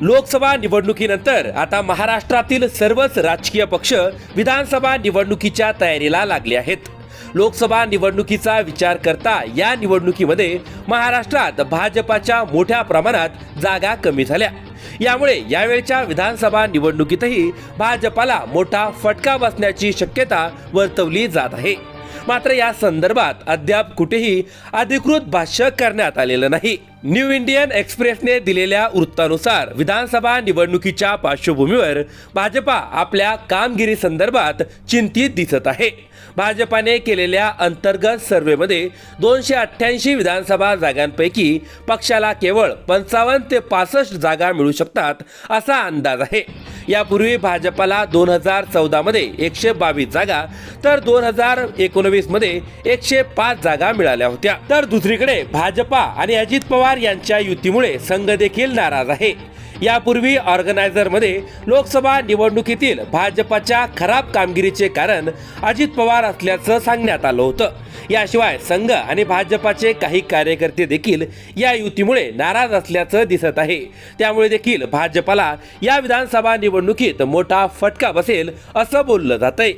लोकसभा निवडणुकीनंतर आता महाराष्ट्रातील सर्वच राजकीय पक्ष विधानसभा निवडणुकीच्या तयारीला लागले आहेत. लोकसभा निवडणुकीचा विचार करता या निवडणुकीमध्ये महाराष्ट्रात भाजपाच्या मोठ्या प्रमाणात जागा कमी झाल्या. यामुळे यावेळच्या विधानसभा निवडणुकीतही भाजपाला मोठा फटका बसण्याची शक्यता वर्तवली जात आहे. मात्र या संदर्भात अद्याप कुठेही अधिकृत भाष्य करण्यात आलेलं नाही. न्यू इंडियन एक्सप्रेसने दिलेल्या वृत्तानुसार विधानसभा निवडणुकीच्या पार्श्वभूमीवर भाजपा आपल्या कामगिरी संदर्भात चिंतित दिसत आहे. भाजपाने केलेल्या अंतर्गत सर्व्हेमध्ये दोनशे अठ्ठ्याऐंशी विधानसभा जागांपैकी पक्षाला केवळ पंचावन्न ते पासष्ट जागा मिळू शकतात असा अंदाज आहे. यापूर्वी भाजपाला दोन हजार चौदामध्ये एकशे बावीस जागा तर दोन हजार एकोणवीसमध्ये एकशे पाच जागा मिळाल्या होत्या. तर दुसरीकडे भाजपा आणि अजित पवार यांच्या युतीमुळे संघ देखील नाराज आहे. यापूर्वी ऑर्गनायझरमध्ये लोकसभा निवडणुकीतील भाजपाच्या खराब कामगिरीचे कारण अजित पवार असल्याचं सांगण्यात आलं होतं. याशिवाय संघ आणि भाजपाचे काही कार्यकर्ते देखील या युतीमुळे नाराज असल्याचं दिसत आहे. त्यामुळे देखील भाजपाला या विधानसभा निवडणुकीत मोठा फटका बसेल असं बोललं जात आहे